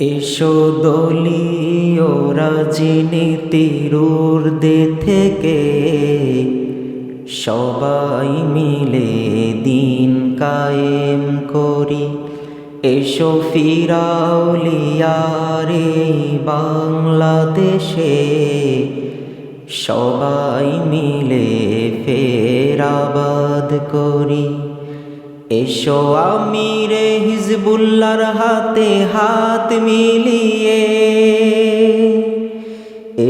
এসো দলীয় রাজনীতির ঊর্ধ্বে থেকে। সবাই মিলে দিন কায়েম করি। এসো ফিরাউলিয়ারে বাংলাদেশে। সবাই মিলে ফেরাবাদ করি। এসো আমিরে হিজবুল্লার হাতে হাত মিলিয়ে।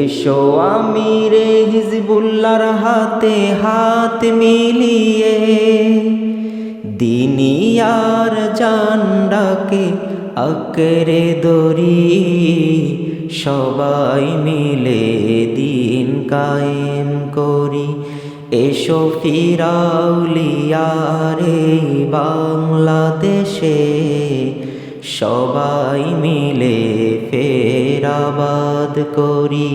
এসো আমিরে হিজবুল্লার হাতে হাত মিলিয়ে। দিনিয়ার জান্ডাকে আকরে দরি সবাই মিলে দিন কায়েম করি। এসো ফিরাউলিয়ারে বাংলাদেশে, সবাই মিলে ফেরাবাদ করি।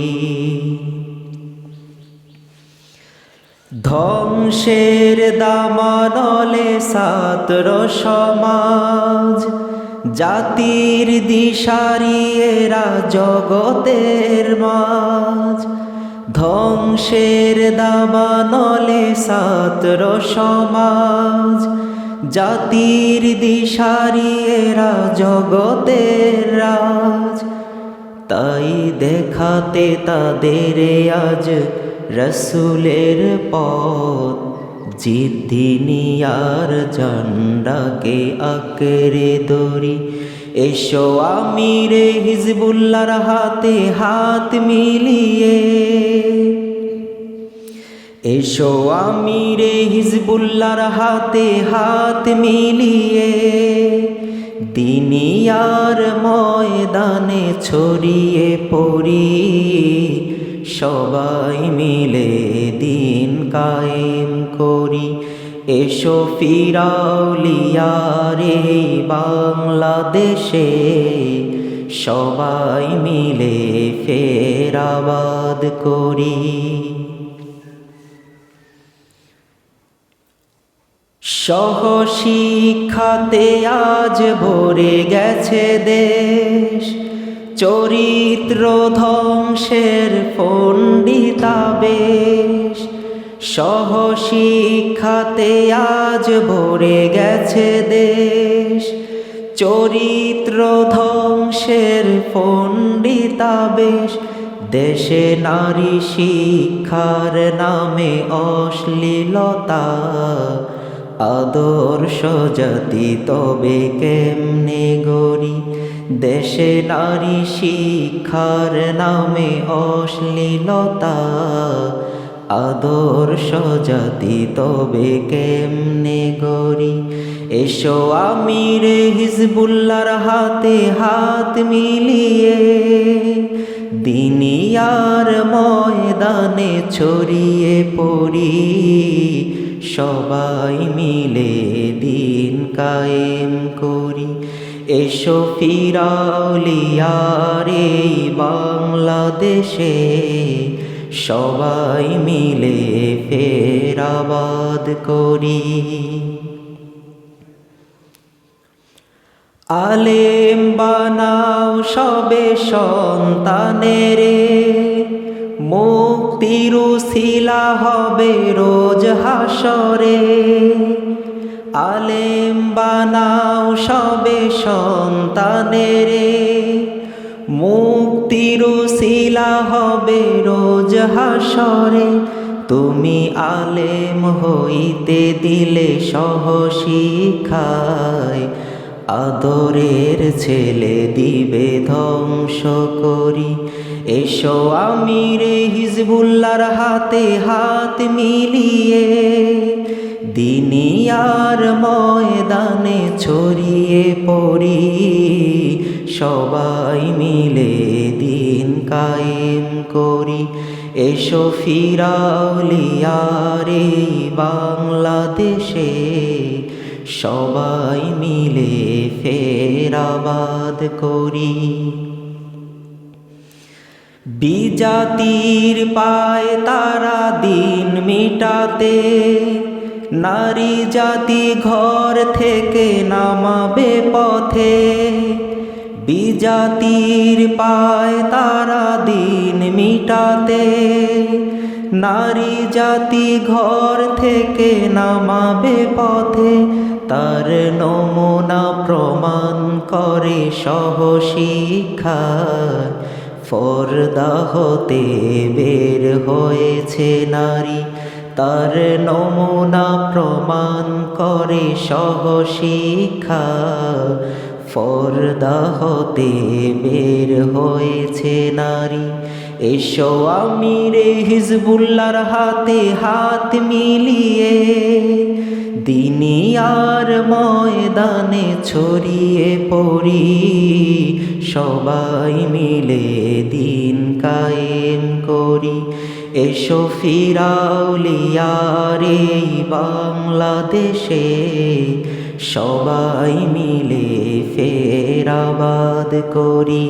ধ্বংসের দামানলে ছাত্র সমাজ, জাতির দিশারিয়েরা জগতের মাঝ। ধ্বংসের দাবানলে ছাত্র সমাজ, জাতির দিশারিয়েরা জগতের রাজ। তাই দেখাতে তাদের আজ রসুলের পথ। জিদ্দিনিয়ার ঝান্ডাকে আঁকড়ে দড়ি এসো আমি রে হিজবুল্লার হাতে হাত মিলিয়ে। এসো আমি রে হিজবুল্লার হাতে হাত মিলিয়ে। দিনিয়ার ময়দানে ছড়িয়ে পড়ি। সবাই মিলে দিন কায়েম করি। এসো ফিরাউলিয়ারে বাংলাদেশে, সবাই মিলে ফেরাবাদ করি। সহশিক্ষাতে আজ ভরে গেছে দেশ, চরিত্র ধ্বংসের পণ্ডিতাবেশ সহশিক্ষাতে আজ ভরে গেছে দেশ। চরিত্র ধ্বংসের পণ্ডিতাবেশ দেশে নারী শিক্ষার নামে অশ্লীলতা। আদর্শ জাতি তবে কেমনে গরি দেশে নারী শিক্ষার নামে অশ্লীলতা। আদর্শ জাতি তবে কেমনে গরি এসো আমিরে হিজবুল্লার হাতে হাত মিলিয়ে দিনিয়ার ময়দানে ছড়িয়ে পড়ি। সবাই মিলে দিন কায়েম করি। এসো ফিরাউলিয়ারে বাংলাদেশে সবাই মিলে ফেরাবাদ করি। আলেম বানাও সবে সন্তানেরে। মুক্তির শিলা হবে রোজ হাসরে। আলেম বানাও সবে সন্তানেরে। মুক্তির শিলা হবে রোজ হাসরে। তুমি আলেম হইতে দিলে সহশিখায় আদরের ছেলে দিবে ধ্বংস করি। এসো আমিরে হিজবুল্লার হাতে হাত মিলিয়ে। দিনিয়ার ময়দানে ছড়িয়ে পড়ি। সবাই মিলে দিন কায়েম করি। এসো ফিরাউলিয়ারে বাংলাদেশে। সবাই মিলে ফেরাবাদ করি। বিজাতির পায় তারা দিন মিটাতে। নারী জাতি ঘর থেকে নামাবে পথে। বিজাতির পায় তারা দিন মিটাতে। নারী জাতি ঘর থেকে নামাবে পথে। তার নমুনা প্রমাণ করে সহশিক্ষা। ফরদা হতে বের হয়েছে নারী। তার নমুনা প্রমাণ করে সহশিক্ষা। ফরদা হতে বের হয়েছে নারী। এসো আমি রে হিজবুল্লার হাতে হাত মিলিয়ে দিনিয়ার ময়দানে ছড়িয়ে পড়ি। সবাই মিলে দিন কায়েম করি। এসো ফিরাউলিয়ারে বাংলাদেশে সবাই মিলে ফেরাবাদ করি।